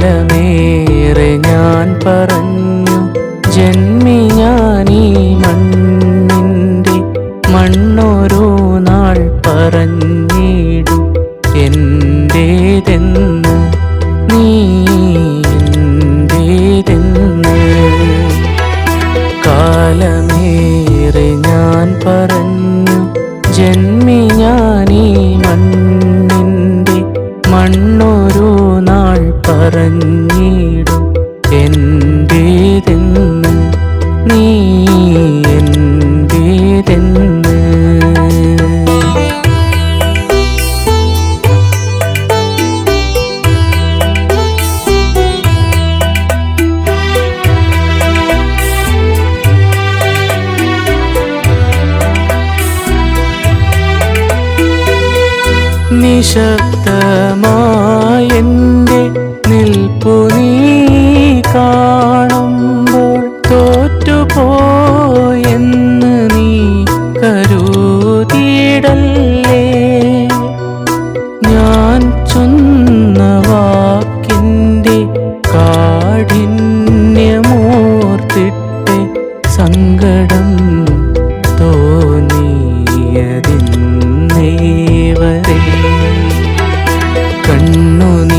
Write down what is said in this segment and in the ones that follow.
കാലമേറെ ഞാൻ പറഞ്ഞു ജന്മി ഞാനീ നിശബ്ദമായെന്റെ തോന്നിയതിന്നേവരെ കണ്ണുനീരിന്നത്ര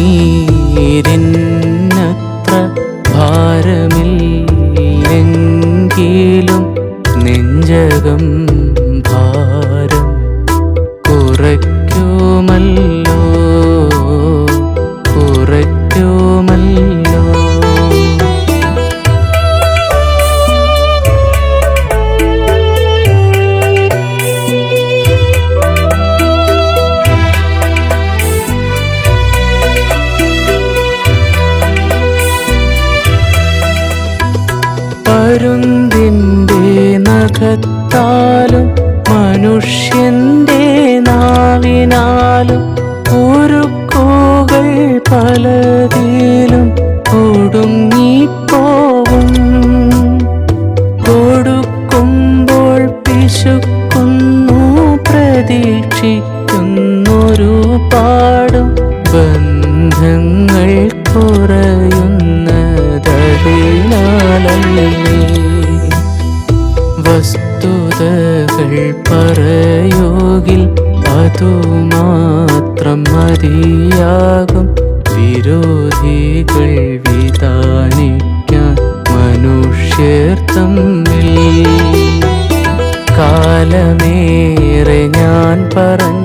പരുന്തിന്റെ നഖത്താലും മനുഷ്യന്റെ നാവിനാലും ഉരുക്കുകൾ പലതിലും ഒടുങ്ങിപ്പോവും കൊടുക്കുമ്പോൾ പിശുക്കുന്നു പ്രതീക്ഷിക്കുന്നൊരു പാടും ബന്ധങ്ങൾ കുറയുന്നതതിനാലല്ലേ വസ്തുതകൾ അതു മാത്രം മതിയാകും. വിരോധികൾ വിധാനിക്കാൻ മനുഷ്യർ തമ്മിൽ. കാലമേറെ ഞാൻ പറഞ്ഞു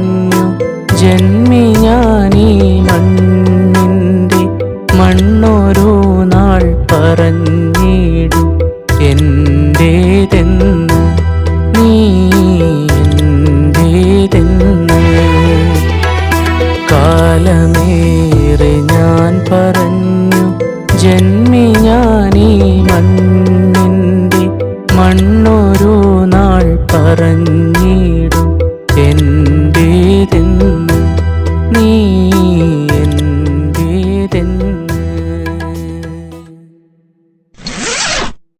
മനമേറെ ഞാൻ പറഞ്ഞു ജന്മി ഞാനീ മണ്ണിന്റെ മണ്ണൊരു നാൾ പറഞ്ഞിടും. എന്റെ നീ എൻ